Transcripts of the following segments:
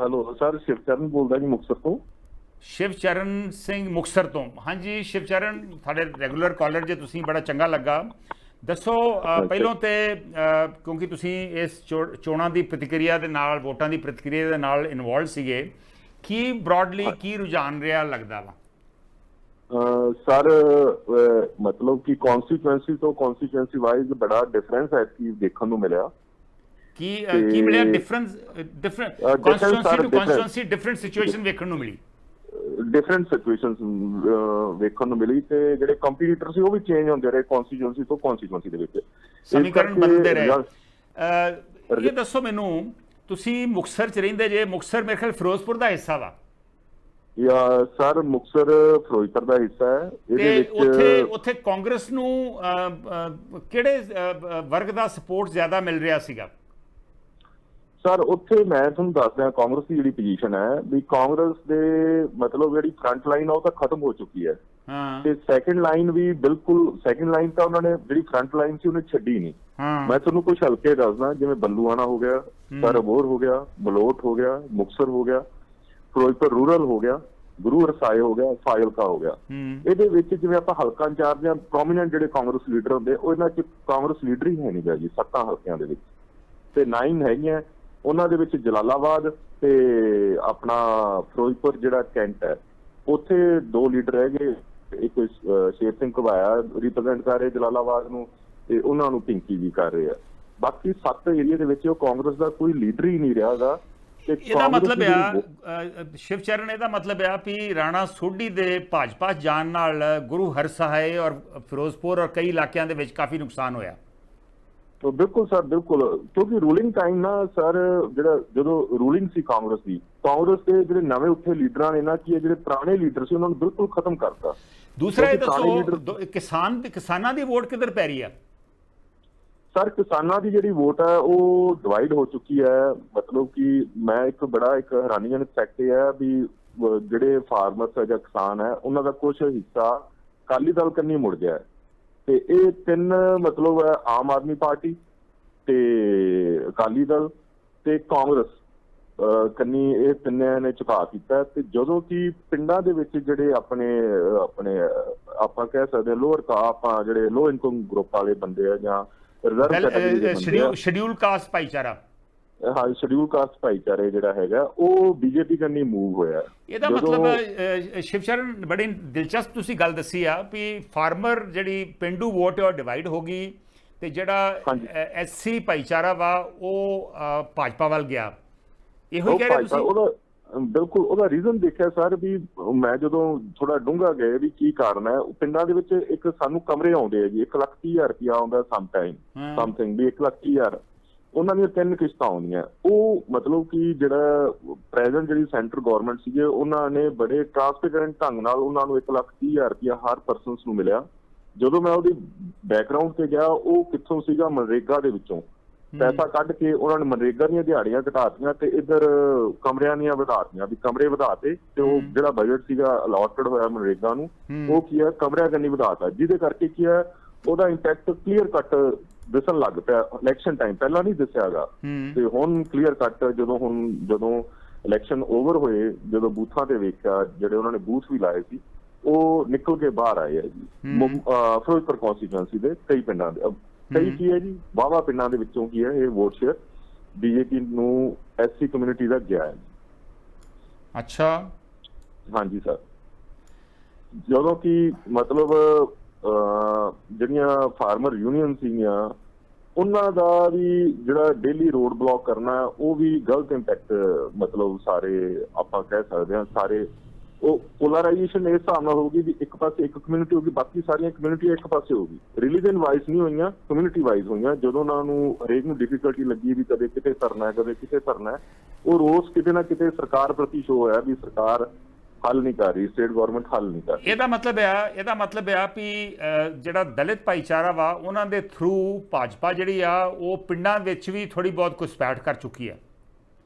Hello sir Shivcharan ਬੋਲਦਾ ਜੀ ਮੁਕਤਸਰ ਤੋਂ। ਸ਼ਿਵਚਰਨ ਸਿੰਘ ਮੁਕਸਰ ਤੋਂ। ਹਾਂਜੀ ਸ਼ਿਵਚਰਨ ਸਾਡੇ ਰੈਗੂਲਰ ਕਾਲਰ ਜੇ ਤੁਸੀਂ ਬੜਾ ਚੰਗਾ ਲੱਗਾ। ਦੱਸੋ ਪਹਿਲੋਂ ਤੇ ਕਿਉਂਕਿ ਤੁਸੀਂ ਇਸ ਚੋਣਾਂ ਦੀ ਪ੍ਰਤੀਕਿਰਿਆ ਦੇ ਨਾਲ ਵੋਟਾਂ ਦੀ ਪ੍ਰਤੀਕਿਰਿਆ ਦੇ ਨਾਲ ਇਨਵੋਲਵ ਸੀਗੇ ਕੀ ਬ੍ਰੌਡਲੀ ਕੀ ਰੁਝਾਨ ਰਿਹਾ ਲੱਗਦਾ ਵਾ? ਸਰ ਮਤਲਬ ਕਿ ਕਨਸਟੀਟੂਐਂਸੀ ਤੋਂ ਕਨਸਟੀਟੂਐਂਸੀ ਵਾਈਜ਼ ਬੜਾ ਡਿਫਰੈਂਸ ਹੈ ਕਿ ਦੇਖਣ ਨੂੰ ਮਿਲਿਆ। ਕੀ ਕੀ ਮਿਲਿਆ? Difference different constituency to. Constituency different situation ਵੇਖਣ ਨੂੰ ਮਿਲੀ। ਡਿਫਰੈਂਟ ਸਿਚੁਏਸ਼ਨਸ ਵੇਖਣ ਨੂੰ ਮਿਲੀ ਤੇ ਜਿਹੜੇ ਕੰਪੀਟੀਟਰ ਸੀ ਉਹ ਵੀ ਚੇਂਜ ਹੁੰਦੇ ਰਹੇ ਕਨਸਟੀਟੂਐਂਸੀ ਤੋਂ ਕਨਸਟੀਟੂਐਂਸੀ ਦੇ ਵਿੱਚ। ਸਮੀਕਰਨ ਬਦਲਦੇ ਰਹੇ। ਇਹ ਦੱਸੋ ਮੈਨੂੰ ਤੁਸੀਂ ਮੁਕਸਰ ਚ ਰਹਿੰਦੇ ਜੇ ਮੁਕਸਰ ਮੇਰੇ ਖਿਆਲ ਫਿਰੋਜ਼ਪੁਰ ਦਾ ਹਿੱਸਾ ਵਾ। ਜਾਂ ਸਰ ਮੁਕਸਰ ਫਿਰੋਜ਼ਪੁਰ ਦਾ ਹਿੱਸਾ ਹੈ। ਇਹਦੇ ਉੱਥੇ ਵਿੱਚ ਉੱਥੇ ਕਾਂਗਰਸ ਨੂੰ ਕਿਹੜੇ ਵਰਗ ਦਾ ਸਪੋਰਟ ਜ਼ਿਆਦਾ ਮਿਲ ਰਿਹਾ ਸੀਗਾ? ਸਰ ਉੱਥੇ ਮੈਂ ਤੁਹਾਨੂੰ ਦੱਸਦਾ ਕਾਂਗਰਸ ਦੀ ਜਿਹੜੀ ਪੋਜੀਸ਼ਨ ਹੈ ਵੀ ਕਾਂਗਰਸ ਦੇ ਮਤਲਬ ਜਿਹੜੀ ਫਰੰਟ ਲਾਈਨ ਆ ਉਹ ਤਾਂ ਖਤਮ ਹੋ ਚੁੱਕੀ ਹੈ। ਹਾਂ। ਤੇ ਸੈਕੰਡ ਲਾਈਨ ਵੀ ਬਿਲਕੁਲ ਸੈਕੰਡ ਲਾਈਨ ਤਾਂ ਉਹਨਾਂ ਨੇ ਜਿਹੜੀ ਫਰੰਟ ਲਾਈਨ ਸੀ ਉਹਨੇ ਛੱਡੀ ਨਹੀਂ। ਹਾਂ। ਮੈਂ ਤੁਹਾਨੂੰ ਕੁਝ ਹਲਕੇ ਦੱਸਦਾ ਜਿਵੇਂ ਬੱਲੂਆਣਾ ਹੋ ਗਿਆ ਸਰਬੋਰ ਹੋ ਗਿਆ ਬਲੋਟ ਹੋ ਗਿਆ ਮੁਕਸਰ ਹੋ ਗਿਆ ਫਿਰੋਜ਼ਪੁਰ ਰੂਰਲ ਹੋ ਗਿਆ ਗੁਰੂ ਹਰਸਾਏ ਹੋ ਗਿਆ ਫਾਜ਼ਿਲਕਾ ਹੋ ਗਿਆ। ਇਹਦੇ ਵਿੱਚ ਜਿਵੇਂ ਆਪਾਂ ਹਲਕਾ ਇੰਚਾਰਜ ਜਾਂ ਪ੍ਰੋਮਿਨੈਂਟ ਜਿਹੜੇ ਕਾਂਗਰਸ ਲੀਡਰ ਹੁੰਦੇ ਉਹ ਇਹਨਾਂ 'ਚ ਕਾਂਗਰਸ ਲੀਡਰ ਹੀ ਹੈ ਨਹੀਂ ਜੀ ਸੱਤਾਂ ਹਲਕਿਆਂ ਦੇ ਵਿੱਚ। ਤੇ 9 ਹੈਗੀਆਂ ਉਹਨਾਂ ਦੇ ਵਿੱਚ ਜਲਾਲਾਬਾਦ ਤੇ ਆਪਣਾ ਫਿਰੋਜ਼ਪੁਰ ਜਿਹੜਾ ਕੈਂਟ ਹੈ ਉੱਥੇ ਦੋ ਲੀਡਰ ਹੈਗੇ ਇੱਕ ਸ਼ੇਰ ਸਿੰਘ ਘਵਾਇਆ ਰਿਪਰੈਜ਼ੈਂਟ ਕਰ ਰਹੇ ਜਲਾਲਾਬਾਦ ਨੂੰ ਤੇ ਉਹਨਾਂ ਨੂੰ ਪਿੰਕੀ ਵੀ ਕਰ ਰਹੇ ਆ। ਬਾਕੀ ਸੱਤ ਏਰੀਆ ਦੇ ਵਿੱਚ ਉਹ ਕਾਂਗਰਸ ਦਾ ਕੋਈ ਲੀਡਰ ਹੀ ਨਹੀਂ ਰਿਹਾਗਾ ਇਹਦਾ ਮਤਲਬ ਆ ਅ, ਸ਼ਿਵਚਰਨ ਇਹਦਾ ਮਤਲਬ ਆ ਵੀ ਰਾਣਾ ਸੋਢੀ ਦੇ ਭਾਜਪਾ ਜਾਣ ਨਾਲ ਗੁਰੂ ਹਰਸਹਾਏ ਔਰ ਫਿਰੋਜ਼ਪੁਰ ਔਰ ਕਈ ਇਲਾਕਿਆਂ ਦੇ ਵਿੱਚ ਕਾਫੀ ਨੁਕਸਾਨ ਹੋਇਆ। ਤੋ ਬਿਲਕੁਲ ਸਰ ਬਿਲਕੁਲ। ਕਿਉਂਕਿ ਰੂਲਿੰਗ ਟਾਈਮ ਨਾ ਸਰ ਜਿਹੜਾ ਜਦੋਂ ਰੂਲਿੰਗ ਸੀ ਕਾਂਗਰਸ ਦੀ ਕਾਂਗਰਸ ਦੇ ਜਿਹੜੇ ਨਵੇਂ ਉੱਠੇ ਲੀਡਰਾਂ ਨੇ ਨਾ ਕੀ ਹੈ ਜਿਹੜੇ ਪੁਰਾਣੇ ਲੀਡਰ ਸੀ ਉਹਨਾਂ ਨੂੰ ਬਿਲਕੁਲ ਖਤਮ ਕਰਤਾ। ਦੂਸਰਾ ਇਹ ਦੱਸੋ ਕਿਸਾਨ ਕਿਸਾਨਾਂ ਦੀ ਵੋਟ ਕਿੱਧਰ ਪੈ ਰਹੀ ਆ? ਸਰ ਕਿਸਾਨਾਂ ਦੀ ਜਿਹੜੀ ਵੋਟ ਹੈ ਉਹ ਡਿਵਾਈਡ ਹੋ ਚੁੱਕੀ ਹੈ। ਮਤਲਬ ਕਿ ਮੈਂ ਇੱਕ ਬੜਾ ਇੱਕ ਹੈਰਾਨੀਜਨਕ ਫੈਕਟ ਹੈ ਵੀ ਜਿਹੜੇ ਫਾਰਮਰਸ ਹੈ ਜਾਂ ਕਿਸਾਨ ਹੈ ਉਹਨਾਂ ਦਾ ਕੁਝ ਹਿੱਸਾ ਅਕਾਲੀ ਦਲ ਕੰਨੀ ਮੁੜ ਗਿਆ ਹੈ। ਤੇ ਇਹ ਤਿੰਨ ਮਤਲਬ ਆਮ ਆਦਮੀ ਪਾਰਟੀ ਤੇ ਅਕਾਲੀ ਦਲ ਤੇ ਕਾਂਗਰਸ ਕੰਨੀ ਇਹ ਤਿੰਨਿਆਂ ਨੇ ਝੁਕਾ ਕੀਤਾ ਤੇ ਜਦੋਂ ਕਿ ਪਿੰਡਾਂ ਦੇ ਵਿੱਚ ਜਿਹੜੇ ਆਪਣੇ ਆਪਣੇ ਆਪਾਂ ਕਹਿ ਸਕਦੇ ਲੋਅਰ ਕਾ ਆਪਾਂ ਜਿਹੜੇ ਲੋ ਇਨਕਮ ਗਰੁੱਪ ਵਾਲੇ ਬੰਦੇ ਆ ਜਾਂ ਰਿਜ਼ਰਵ ਕੈਟਾਗਰੀ ਦੇ ਬੰਦੇ ਆ ਸ਼ਡਿਊਲ ਸ਼ਡਿਊਲ ਕਾਸਟ ਭਾਈਚਾਰਾ। ਹਾਂ ਸ਼ਡਿਊਲ ਕਾਸਟ ਭਾਈਚਾਰੇ ਜਿਹੜਾ ਹੈਗਾ ਉਹ ਬੀਜੇਪੀ ਕੰਨੀ ਮੂਵ ਹੋਇਆ ਇਹਦਾ ਮਤਲਬ ਅ, ਸ਼ਿਵਚਰਨ ਬੜੀ ਦਿਲਚਸਪ ਤੁਸੀਂ ਗੱਲ ਦੱਸੀ ਆ ਵੀ ਫਾਰਮਰ ਜਿਹੜੀ ਪਿੰਡੂ ਵੋਟ ਹੈ ਉਹ ਡਿਵਾਈਡ ਹੋ ਗਈ ਤੇ ਜਿਹੜਾ। ਐਸਸੀ ਭਾਈਚਾਰਾ ਵਾ ਉਹ ਭਾਜਪਾ ਵੱਲ ਗਿਆ ਇਹੋ ਕਹਿ ਰਹੇ ਤੁਸੀਂ ਉਹਦਾ ਬਿਲਕੁਲ ਉਹਦਾ ਰੀਜ਼ਨ ਦੇਖਿਆ ਸਰ ਵੀ ਮੈਂ ਜਦੋਂ ਥੋੜਾ ਡੂੰਘਾ ਗਏ ਵੀ ਕੀ ਕਾਰਨ ਹੈ ਉਹ ਪਿੰਡਾਂ ਦੇ ਵਿੱਚ ਇੱਕ ਸਾਨੂੰ ਕਮਰੇ ਆਉਂਦੇ ਆ ਜੀ 1 ਲੱਖ ਤੀਹ ਹਜ਼ਾਰ ਰੁਪਇਆ ਆਉਂਦਾ ਸਮ ਟਾਈਮ। ਸਮਥਿੰਗ ਵੀ 1 ਲੱਖ ਤੀਹ ਹਜ਼ਾਰ ਉਹਨਾਂ ਦੀਆਂ ਤਿੰਨ ਕਿਸ਼ਤਾਂ ਆਉਂਦੀਆਂ ਉਹ ਮਤਲਬ ਕਿ ਜਿਹੜਾ ਪ੍ਰੈਜ਼ੈਂਟ ਜਿਹੜੀ ਸੈਂਟਰ ਗਵਰਨਮੈਂਟ ਸੀਗੇ ਉਹਨਾਂ ਨੇ ਬੜੇ ਟ੍ਰਾਂਸਪੇਰੈਂਟ ਢੰਗ ਨਾਲ ਉਹਨਾਂ ਨੂੰ 1 ਲੱਖ ਤੀਹ ਹਜ਼ਾਰ ਰੁਪਇਆ ਹਰ ਪਰਸਨਸ ਨੂੰ ਮਿਲਿਆ। ਜਦੋਂ ਮੈਂ ਉਹਦੀ ਬੈਕਗ੍ਰਾਉਂਡ ਤੇ ਗਿਆ ਉਹ ਕਿੱਥੋਂ ਸੀਗਾ? ਮਨਰੇਗਾ ਦੇ ਵਿੱਚੋਂ। ਪੈਸਾ ਕੱਢ ਕੇ ਉਹਨਾਂ ਨੇ ਮਨਰੇਗਾ ਦੀਆਂ ਦਿਹਾੜੀਆਂ ਘਟਾਤੀਆਂ ਤੇ ਇਧਰ ਕਮਰਿਆਂ ਦੀਆਂ ਵਧਾਤੀਆਂ ਵੀ ਕਮਰੇ ਵਧਾਤੇ ਤੇ ਉਹ ਜਿਹੜਾ ਬਜਟ ਸੀਗਾ ਅਲਾਟਡ ਹੋਇਆ ਮਨਰੇਗਾ ਨੂੰ ਉਹ ਕੀ ਹੈ? ਕਮਰਿਆਂ ਕੰਨੀ ਵਧਾਤਾ। ਜਿਹਦੇ ਕਰਕੇ ਕੀ ਹੈ? ਉਹਦਾ ਇੰਪੈਕਟ ਕਲੀਅਰ ਕੱਟ ਦਿਸਣ ਲੱਗ ਪਿਆ ਇਲੈਕਸ਼ਨ ਟਾਈਮ ਪਹਿਲਾਂ ਨਹੀਂ ਦਿਸਿਆਗਾ ਤੇ ਹੁਣ ਕਲੀਅਰ ਕੱਟ ਜਦੋਂ ਹੁਣ ਜਦੋਂ ਇਲੈਕਸ਼ਨ ਓਵਰ ਹੋਏ ਜਦੋਂ ਬੂਥਾਂ ਤੇ ਵੇਖਿਆ ਜਿਹੜੇ ਉਹਨਾਂ ਨੇ ਬੂਥ ਵੀ ਲਾਏ ਸੀ ਉਹ ਨਿਕਲ ਕੇ ਬਾਹਰ ਆਏ ਆ ਜੀ। ਫਿਰੋਜ਼ਪੁਰ ਕਨਸਟੀਟੂਐਂਸੀ ਦੇ ਕਈ ਪਿੰਡਾਂ ਦੇ। ਕਈ ਕੀ ਹੈ ਜੀ? ਵਾਹਵਾ ਪਿੰਡਾਂ ਦੇ ਵਿੱਚੋਂ ਕੀ ਹੈ ਇਹ ਵੋਟ ਸ਼ੇਅਰ ਬੀਜੇਪੀ ਨੂੰ ਐਸਸੀ ਕਮਿਊਨਿਟੀ ਦਾ ਗਿਆ ਹੈ। ਅੱਛਾ। ਹਾਂਜੀ ਸਰ ਜਦੋਂ ਕਿ ਮਤਲਬ ਜਿਹੜੀਆਂ ਫਾਰਮਰ ਯੂਨੀਅਨ ਸੀਗੀਆਂ, ਉਹਨਾਂ ਦਾ ਵੀ ਜਿਹੜਾ ਡੇਲੀ ਰੋਡ ਬਲੌਕ ਕਰਨਾ, ਉਹ ਵੀ ਗਲਤ ਇੰਪੈਕਟ ਮਤਲਬ ਸਾਰੇ ਆਪਾਂ ਕਹਿ ਸਕਦੇ ਹਾਂ, ਸਾਰੇ ਉਹ ਪੋਲਰਾਈਜੇਸ਼ਨ ਇਸ ਹਿਸਾਬ ਨਾਲ ਹੋਊਗੀ ਵੀ ਇੱਕ ਪਾਸੇ ਇੱਕ ਕਮਿਊਨਿਟੀ ਹੋਊਗੀ, ਬਾਕੀ ਸਾਰੀਆਂ ਕਮਿਊਨਿਟੀ ਇੱਕ ਪਾਸੇ ਹੋਊਗੀ। ਰਿਲੀਜੀਅਨ ਵਾਈਜ਼ ਨਹੀਂ ਹੋਈਆਂ ਕਮਿਊਨਿਟੀ ਵਾਈਜ਼ ਹੋਈਆਂ, ਜਦੋਂ ਉਹਨਾਂ ਨੂੰ ਹਰੇਕ ਨੂੰ ਡਿਫਿਕਲਟੀ ਲੱਗੀ ਵੀ ਕਦੇ ਕਿਤੇ ਧਰਨਾ ਹੈ, ਕਦੇ ਕਿਤੇ ਧਰਨਾ ਹੈ, ਉਹ ਰੋਸ ਕਿਤੇ ਨਾ ਕਿਤੇ ਸਰਕਾਰ ਪ੍ਰਤੀ ਸ਼ੋ ਹੋਇਆ ਵੀ ਸਰਕਾਰ ਹੱਲ ਨਹੀਂ ਕਰ ਰਹੀ ਸਟੇਟ ਗਵਰਨਮੈਂਟ ਹੱਲ ਨਹੀਂ ਕਰ ਰਹੀ। ਇਹਦਾ ਮਤਲਬ ਆ ਇਹਦਾ ਮਤਲਬ ਆ ਵੀ ਜਿਹੜਾ ਦਲਿਤ ਭਾਈਚਾਰਾ ਵਾ ਉਹਨਾਂ ਦੇ ਥਰੂ ਭਾਜਪਾ ਜਿਹੜੀ ਆ ਉਹ ਪਿੰਡਾਂ ਵਿੱਚ ਵੀ ਥੋੜੀ ਬਹੁਤ ਘੁਸਪੈਠ ਕਰ ਚੁੱਕੀ ਹੈ।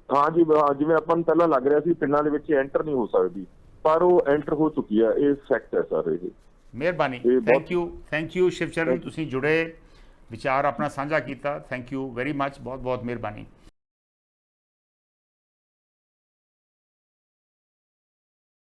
ਹਾਂ ਜੀ ਹਾਂ, ਜਿਵੇਂ ਆਪਾਂ ਨੂੰ ਪਹਿਲਾਂ ਲੱਗ ਰਿਹਾ ਸੀ ਪਿੰਡਾਂ ਦੇ ਵਿੱਚ ਐਂਟਰ ਨਹੀਂ ਹੋ ਸਕਦੀ ਪਰ ਉਹ ਐਂਟਰ ਹੋ ਚੁੱਕੀ ਹੈ ਇਹ ਫੈਕਟ ਹੈ ਸਰ ਇਹ। ਮਿਹਰਬਾਨੀ। Thank you thank you Shivcharan ਤੁਸੀਂ ਜੁੜੇ ਵਿਚਾਰ ਆਪਣਾ ਸਾਂਝਾ ਕੀਤਾ। ਥੈਂਕ ਯੂ ਵੈਰੀ ਮੱਚ ਬਹੁਤ ਬਹੁਤ ਮਿਹਰਬਾਨੀ।